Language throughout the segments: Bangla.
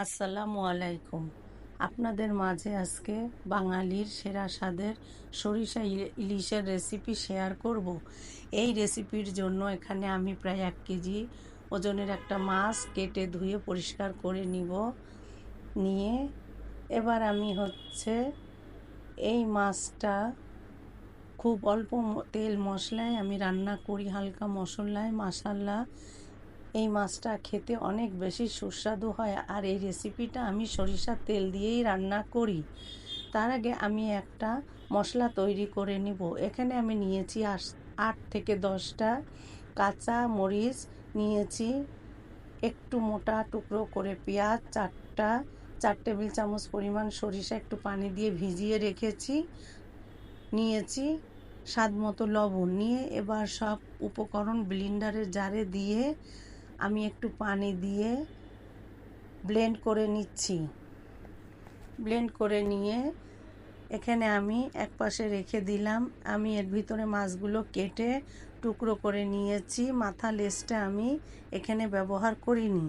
আসসালামু আলাইকুম। আপনাদের মাঝে আজকে বাঙালির সেরা স্বাদের সরিষা ইলি- ইলিশের রেসিপি শেয়ার করব। এই রেসিপির জন্য এখানে আমি প্রায় এক কেজি ওজনের একটা মাছ কেটে ধুয়ে পরিষ্কার করে নিব। নিয়ে এবার আমি হচ্ছে এই মাছটা খুব অল্প তেল মশলায় আমি রান্না করি, হালকা মশলায় মাসাল্লা এই মাছটা খেতে অনেক বেশি সুস্বাদু হয় আর এই রেসিপিটা আমি সরিষার তেল দিয়েই রান্না করি। তার আগে আমি একটা মশলা তৈরি করে নিব। এখানে আমি নিয়েছি আট থেকে দশটা কাঁচা মরিচ, নিয়েছি একটু মোটা টুকরো করে পেঁয়াজ, চারটা, চার টেবিল চামচ পরিমাণ সরিষা একটু পানি দিয়ে ভিজিয়ে রেখেছি। নিয়েছি স্বাদ মতো লবণ। নিয়ে এবার সব উপকরণ ব্লিন্ডারের জারে দিয়ে আমি একটু পানি দিয়ে ব্লেন্ড করে নিচ্ছি। ব্লেন্ড করে নিয়ে এখানে আমি এক পাশে রেখে দিলাম। আমি এর ভিতরে মাছগুলো কেটে টুকরো করে নিয়েছি। মাথা লেসটা আমি এখানে ব্যবহার করিনি।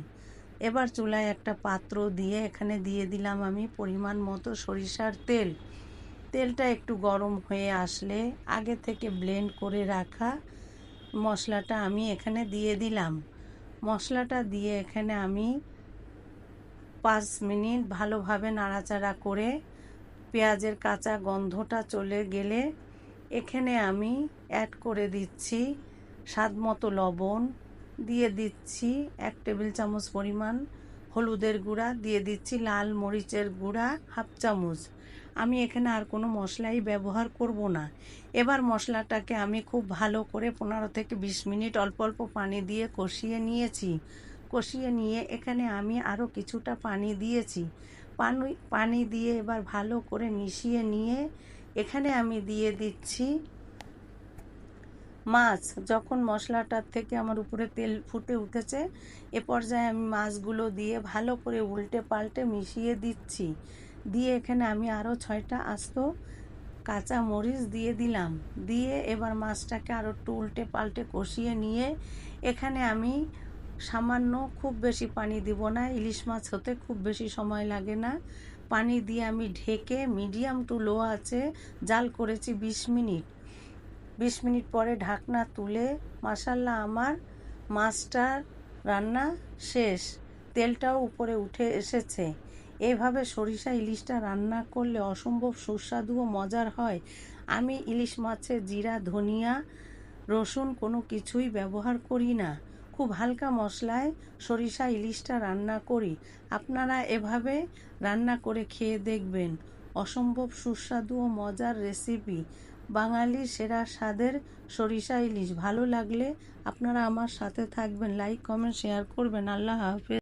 এবার চুলায় একটা পাত্র দিয়ে এখানে দিয়ে দিলাম আমি পরিমাণ মতো সরিষার তেল। তেলটা একটু গরম হয়ে আসলে আগে থেকে ব্লেন্ড করে রাখা মশলাটা আমি এখানে দিয়ে দিলাম। মশলাটা দিয়ে এখানে আমি পাঁচ মিনিট ভালোভাবে নাড়াচাড়া করে পেঁয়াজের কাঁচা গন্ধটা চলে গেলে এখানে আমি অ্যাড করে দিচ্ছি স্বাদ মতো লবণ, দিয়ে দিচ্ছি এক টেবিল চামচ পরিমাণ হলুদের গুঁড়া, দিয়ে দিচ্ছি লাল মরিচের গুঁড়া, হাফ চামচ। আমি এখানে আর কোনো মশলাই ব্যবহার করব না। এবার মশলাটাকে আমি খুব ভালো করে পনেরো থেকে বিশ মিনিট অল্প অল্প পানি দিয়ে কষিয়ে নিয়েছি। কষিয়ে নিয়ে এখানে আমি আরও কিছুটা পানি দিয়েছি। পানি পানি দিয়ে এবার ভালো করে মিশিয়ে নিয়ে এখানে আমি দিয়ে দিচ্ছি মাছ, যখন মশলাটার থেকে আমার উপরে তেল ফুটে উঠেছে, এ পর্যায়ে আমি মাছগুলো দিয়ে ভালো করে উল্টে পাল্টে মিশিয়ে দিচ্ছি। দিয়ে এখানে আমি আরও ছয়টা আস্ত কাঁচা মরিচ দিয়ে দিলাম। দিয়ে এবার মাছটাকে আরও একটু উল্টে পাল্টে কষিয়ে নিয়ে এখানে আমি সামান্য খুব বেশি পানি দিব না, ইলিশ মাছ হতে খুব বেশি সময় লাগে না। পানি দিয়ে আমি ঢেকে মিডিয়াম টু লো আছে, জাল করেছি বিশ মিনিট। বিশ মিনিট পরে ঢাকনা তুলে মাসাল্লাহ আমার মাছটার রান্না শেষ। তেলটাও উপরে উঠে এসেছে। এভাবে সরিষা ইলিশটা রান্না করলে অসম্ভব সুস্বাদু ও মজার হয়। আমি ইলিশ মাছে জিরা, ধনিয়া, রসুন কোনো কিছুই ব্যবহার করি না। খুব হালকা মশলায় সরিষা ইলিশটা রান্না করি। আপনারা এভাবে রান্না করে খেয়ে দেখবেন। অসম্ভব সুস্বাদু ও মজার রেসিপি। বাঙালির সেরা স্বাদের সরিষা ইলিশ। ভালো লাগলে আপনারা আমার সাথে থাকবেন লাইক কমেন্ট শেয়ার করবেন। আল্লাহ হাফেজ।